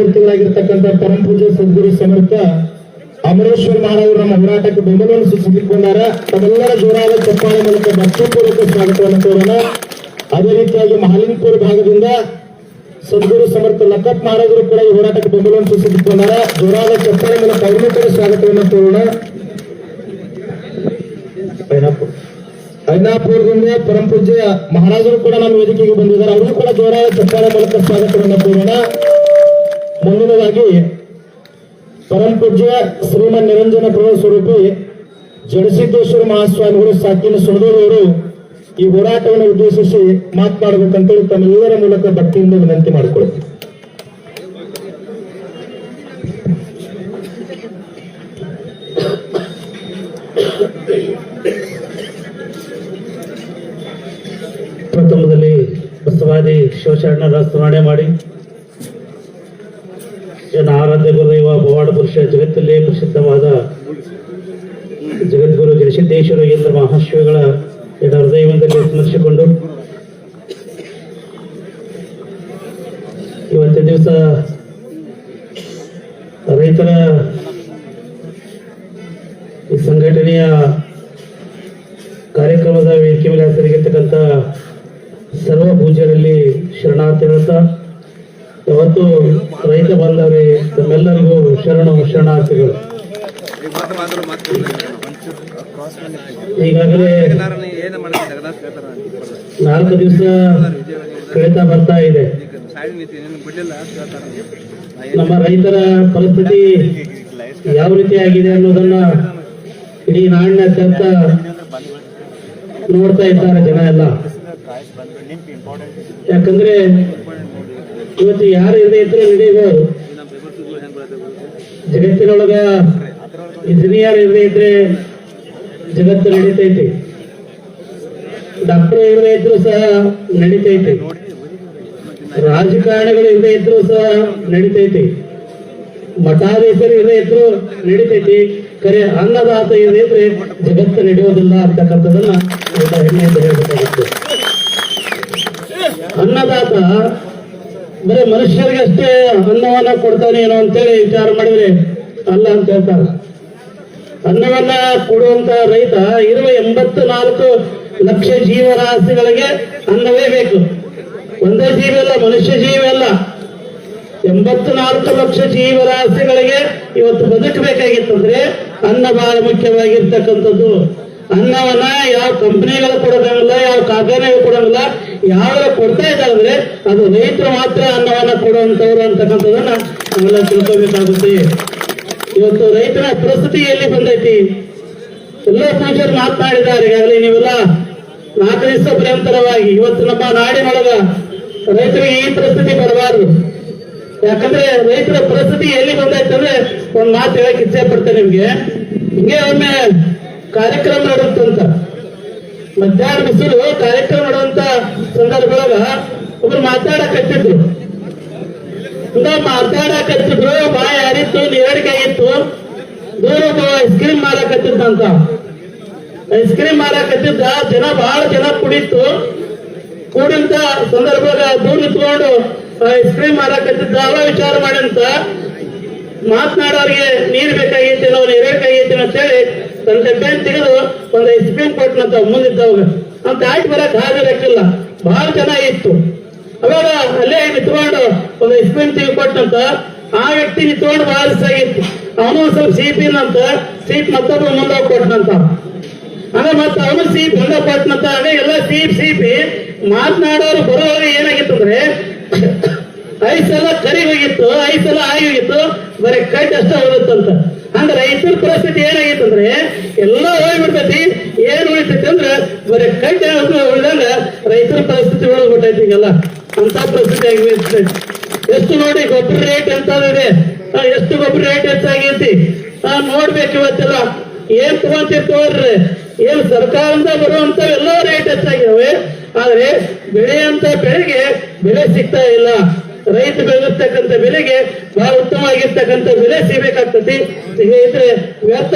ಮೂರ್ತಿಗಳಾಗಿರ್ತಕ್ಕಂಥ ಪರಂ ಪೂಜೆ ಸದ್ಗುರು ಸಮರ್ಥ ಅಮರೇಶ್ವರ ಮಹಾರಾಜರು ನಮ್ಮ ಹೋರಾಟಕ್ಕೆ ಬೆಂಬಲವನ್ನು ಸೂಚಿಸಿಕೊಂಡಾರ ತಮ್ಮೆಲ್ಲರ ಜೋರಾದ ಚಪ್ಪಾಳೆ ಮೂಲಕ ಭಕ್ತಿಪೂರ್ವಕ ಸ್ವಾಗತವನ್ನು ಕೋರೋಣ. ಅದೇ ರೀತಿಯಾಗಿ ಮಹಾಲಿಂಗಪುರ ಭಾಗದಿಂದ ಸದ್ಗುರು ಸಮರ್ಥ ಲಕ್ಕಪ್ಪ ಮಹಾರಾಜರು ಕೂಡ ಈ ಹೋರಾಟಕ್ಕೆ ಬೆಂಬಲವನ್ನು ಸೂಚಿಸಿಕೊಂಡಾರ ಜೋರಾದ ಚಪ್ಪಾಳೆ ಮೂಲಕ ಅವ್ರನ್ನೂ ಕೂಡ ಸ್ವಾಗತವನ್ನು ಕೋರೋಣ. ಐನಾಪುರ ಐನಾಪುರದಿಂದ ಪರಮ ಪೂಜ್ಯ ಮಹಾರಾಜರು ಕೂಡ ನಮ್ಮ ವೇದಿಕೆಗೆ ಬಂದಿದ್ದಾರೆ. ಅವರು ಕೂಡ ಜೋರಾದ ಚಪ್ಪಾಳೆ ಮೂಲಕ ಸ್ವಾಗತವನ್ನು ಕೋರೋಣ. ಮುಂದಿನದಾಗಿ ಪರಂ ಪೂಜ್ಯ ಶ್ರೀಮನ್ ನಿರಂಜನ ಪ್ರಭು ಸ್ವರೂಪಿ ಜಡಸಿದ್ದೇಶ್ವರ ಮಹಾಸ್ವಾಮಿಗಳು ಸಾಕಿನ ಸುಣದೂರವರು ಈ ಹೋರಾಟವನ್ನು ಉದ್ದೇಶಿಸಿ ಮಾತನಾಡಬೇಕಂತೇಳಿ ತಮ್ಮೆಲ್ಲರ ಮೂಲಕ ಭಕ್ತಿಯಿಂದ ವಿನಂತಿ ಮಾಡಿಕೊಳ್ತೀವಿ ಪ್ರಥಮದಲ್ಲಿ ಬಸವಾದಿ ಶಿವಶರಣರ ಸ್ಮರಣೆ ಮಾಡಿ ಜನ ಆರಾಧ್ಯ ಗುರುದೈವ ಪವಾಡ ಪುರುಷ ಜಗತ್ತಲ್ಲೇ ಪ್ರಸಿದ್ಧವಾದ ಜಗದ್ಗುರು ಜಗಸಿದ್ದೇಶ್ವರ ಕೇಂದ್ರ ಮಹಾಶಿವಗಳ ಹೃದಯದಲ್ಲಿ ಸ್ಮರಿಸಿಕೊಂಡು ಇವತ್ತಿನ ದಿವಸ ರೈತರ ಈ ಸಂಘಟನೆಯ ಕಾರ್ಯಕ್ರಮದ ವೇದಿಕೆ ಮೇಲೆ ಹಾಜರಿಗಿರ್ತಕ್ಕಂಥ ಸರ್ವ ಪೂಜೆಯಲ್ಲಿ ಶರಣಾರ್ಥಿ ಯಾವತ್ತು ರೈತ ಬಾಂಧವರೇ ತಮ್ಮೆಲ್ಲರಿಗೂ ಶರಣ ಶರಣಾರ್ಥಿಗಳು. ಈಗಾಗಲೇ ನಾಲ್ಕು ದಿವಸ ಕಳೀತಾ ಬರ್ತಾ ಇದೆ. ನಮ್ಮ ರೈತರ ಪರಿಸ್ಥಿತಿ ಯಾವ ರೀತಿ ಆಗಿದೆ ಅನ್ನೋದನ್ನ ಇಡೀ ನಾಡಿನಾದ್ಯಂತ ನೋಡ್ತಾ ಇದ್ದಾರೆ ಜನ ಎಲ್ಲ. ಯಾಕಂದ್ರೆ ಇವತ್ತು ಯಾರು ಇಲ್ಲದೆ ಇದ್ರೆ ಬರ್ತದೆ ಜಗತ್ತಿನೊಳಗ ಇಂಜಿನಿಯರ್ ಇಲ್ಲದೆ ಇದ್ರೆ ಜಗತ್ತು ನಡೀತೈತಿ. ಡಾಕ್ಟರ್ ಇಲ್ಲದೆ ಇದ್ರು ಸಹ ನಡೀತೈತಿ. ರಾಜಕಾರಣಿಗಳು ಇಲ್ಲದೆ ಇದ್ರು ಸಹ ನಡೀತೈತಿ. ಮಠಾಧೀಶರು ಇಲ್ಲದೆ ಇದ್ರು ನಡೀತೈತಿ. ಕರೆ ಅನ್ನದಾತ ಇಲ್ಲದೆ ಇದ್ರೆ ಜಗತ್ತು ನಡೆಯೋದಿಲ್ಲ ಅಂತಕ್ಕಂಥದನ್ನ ಹೆಮ್ಮೆಯಿಂದ ಹೇಳಬೇಕಾಗುತ್ತೆ. ಅನ್ನದಾತ ಬರೀ ಮನುಷ್ಯರಿಗೆ ಅಷ್ಟೇ ಅನ್ನವನ್ನ ಕೊಡ್ತಾನೆ ಏನೋ ಅಂತೇಳಿ ವಿಚಾರ ಮಾಡಿದ್ರೆ ಅಲ್ಲ ಅಂತ ಹೇಳ್ತಾರೆ. ಅನ್ನವನ್ನ ಕೊಡುವಂತ ರೈತ ಇರುವ ಎಂಬತ್ತು ನಾಲ್ಕು ಲಕ್ಷ ಜೀವರಾಶಿಗಳಿಗೆ ಅನ್ನವೇ ಬೇಕು. ಒಂದೇ ಜೀವಿ ಅಲ್ಲ, ಮನುಷ್ಯ ಜೀವಿ ಅಲ್ಲ. ಎಂಬತ್ತು ನಾಲ್ಕು ಲಕ್ಷ ಜೀವರಾಶಿಗಳಿಗೆ ಇವತ್ತು ಬದುಕಬೇಕಾಗಿತ್ತಂದ್ರೆ ಅನ್ನ ಬಹಳ ಮುಖ್ಯವಾಗಿರ್ತಕ್ಕಂಥದ್ದು. ಅನ್ನವನ್ನ ಯಾವ ಕಂಪನಿಗಳು ಕೊಡೋದಂಗಿಲ್ಲ, ಯಾವ ಕಾರ್ಖಾನೆಗಳು ಕೊಡೋಂಗಿಲ್ಲ ಯಾರು ಕೊಡ್ತಾ ಇದ್ದಾರೆ ಅದು ರೈತರು ಮಾತ್ರ ಅನ್ನವನ್ನ ಕೊಡುವಂತವ್ರು ಅಂತಕ್ಕಂಥದನ್ನ ನಾವೆಲ್ಲ ತಿಳ್ಕೋಬೇಕಾಗುತ್ತೆ. ಇವತ್ತು ರೈತರ ಪರಿಸ್ಥಿತಿ ಎಲ್ಲಿ ಬಂದೈತಿ? ಎಲ್ಲ ಪೂಜರು ಮಾತನಾಡಿದ್ದಾರೆ ಈಗಾಗಲೇ ನೀವೆಲ್ಲ ನಾಲ್ಕು ದಿವಸ ಪ್ರೇಮತರವಾಗಿ ಇವತ್ತು ನಮ್ಮ ನಾಡಿನೊಳಗ ರೈತರಿಗೆ ಈ ಪರಿಸ್ಥಿತಿ ಬರಬಾರದು. ಯಾಕಂದ್ರೆ ರೈತರ ಪರಿಸ್ಥಿತಿ ಎಲ್ಲಿ ಬಂದೈತೆ ಅಂದ್ರೆ ಒಂದ್ ಮಾತು ಹೇಳಕ್ ಇಚ್ಛೆ ಪಡ್ತೇನೆ ನಿಮ್ಗೆ. ಹಿಂಗೆ ಒಮ್ಮೆ ಕಾರ್ಯಕ್ರಮ ನಡೆಯುತ್ತಂತ. ಮಧ್ಯಾಹ್ನ ಬಿಸಿಲು, ಕಾರ್ಯಕ್ರಮ ಮಾಡುವಂತ ಸಂದರ್ಭದೊಳಗ ಒಬ್ರು ಮಾತಾಡಕತ್ತಿದ್ರು. ಮಾತಾಡಕತ್ತಿದ್ರು ಬಾ ಯಾರಿತ್ತು ನೀರಡಿಕೆ ಆಗಿತ್ತು. ದೂರ ಐಸ್ ಕ್ರೀಮ್ ಮಾರಕತ್ತಿದ್ದಂತ ಐಸ್ ಕ್ರೀಮ್ ಮಾರಕತ್ತಿದ್ದ, ಜನ ಬಹಳ ಜನ ಕುಡಿತ್ತು. ಕೂಡಿಂತ ಸಂದರ್ಭದಾಗ ದೂರ ನಿಂತ್ಕೊಂಡು ಐಸ್ ಕ್ರೀಮ್ ಮಾರಕತ್ತಿದ್ದ, ಅವ ವಿಚಾರ ಮಾಡಂತ ಮಾತನಾಡೋರಿಗೆ ನೀರು ಬೇಕಾಗಿತ್ತೇನೋ ನಾವು ನೀರು ಅಂತ ಅಂತೇಳಿ ತನ್ನ ಡಬ್ಬೆನ್ ತೆಗೆದು ಒಂದು ಕ್ರೀಮ್ ಕೊಟ್ಟನಂತ ಮುಂದಿದ್ದವಾಗ ಅಂತ ಆಯ್ತು ಬರಕ್ ಹಾಗಿರಕ್ಕಿಲ್ಲ ಬಹಳ ಜನ ಇತ್ತು. ಅವಾಗ ಅಲ್ಲೇ ನಿಂತ್ಕೊಂಡು ಒಂದು ತೆಗೆದು ಕೊಟ್ಟಂತ ಆ ವ್ಯಕ್ತಿ ನಿಂತ್ಕೊಂಡು ಬಹಳ ಸಾಗಿತ್ತು ಅವನು ಸ್ವಲ್ಪ ಸೀಪಿನ ಅಂತ ಸೀಟ್ ಮತ್ತೊಬ್ಬ ಮುಂದೆ ಕೊಟ್ಟನಂತ ಅಂದ್ರೆ ಮತ್ತೆ ಅವನು ಸೀಪ್ ಮುಂದೆ ಕೊಟ್ಟನಂತ ಅದೇ ಎಲ್ಲ ಸೀಪ್ ಸೀಪಿ ಮಾತನಾಡೋರು ಬರೋರು ಏನಾಗಿತ್ತು ಅಂದ್ರೆ, ಐಸ್ ಎಲ್ಲ ಕರಿ ಹೋಗಿತ್ತು, ಐಸ್ ಎಲ್ಲ ಆಗಿ ಹೋಗಿತ್ತು, ಬರೀ ಕೈ ಅಷ್ಟೇ ಹೋಗುತ್ತಂತ ಹಂಗ ರೈತರ ಪರಿಸ್ಥಿತಿ ಏನಾಗಿತ್ತು ಅಂದ್ರೆ ಎಲ್ಲ ಹೋಗ್ಬಿಡ್ತೈತಿ ಏನ್ ಉಳಿತೈತಿ ಅಂದ್ರೆ ಬರೀ ಕಡ್ಡಿ ಉಳಿದಂಗ ರೈತರ ಪರಿಸ್ಥಿತಿ ಉಳಿದ್ಬಿಟ್ಟೈತಿ ಈಗೆಲ್ಲ. ಅಂತ ಪರಿಸ್ಥಿತಿ ಆಗಿರ್ತೈತಿ ಎಷ್ಟು ನೋಡಿ ಗೊಬ್ಬರ ರೇಟ್ ಎಂತ ಇದೆ ಎಷ್ಟು ಗೊಬ್ಬರ ರೇಟ್ ಹೆಚ್ಚಾಗೈತಿ? ಆ, ನೋಡ್ಬೇಕು ಇವತ್ತೆಲ್ಲ. ಏನ್ ತಗೊಂತೀವಿ ತಗೋರ್ರಿ ಏನ್ ಸರ್ಕಾರದಿಂದ ಬರುವಂತ ಎಲ್ಲ ರೇಟ್ ಹೆಚ್ಚಾಗಿದಾವೆ. ಆದ್ರೆ ಬೆಳೆಯಂತ ಬೆಳೆಗೆ ಬೆಳೆ ಸಿಗ್ತಾ ಇಲ್ಲ. ರೈತ ಬೆಳೆದಿರ್ತಕ್ಕಂಥ ಬೆಲೆಗೆ ಬಹಳ ಉತ್ತಮವಾಗಿರ್ತಕ್ಕಂಥ ಬೆಲೆ ಸಿಗಬೇಕಾಗ್ತತಿ ಇದ್ರೆ ವ್ಯರ್ಥ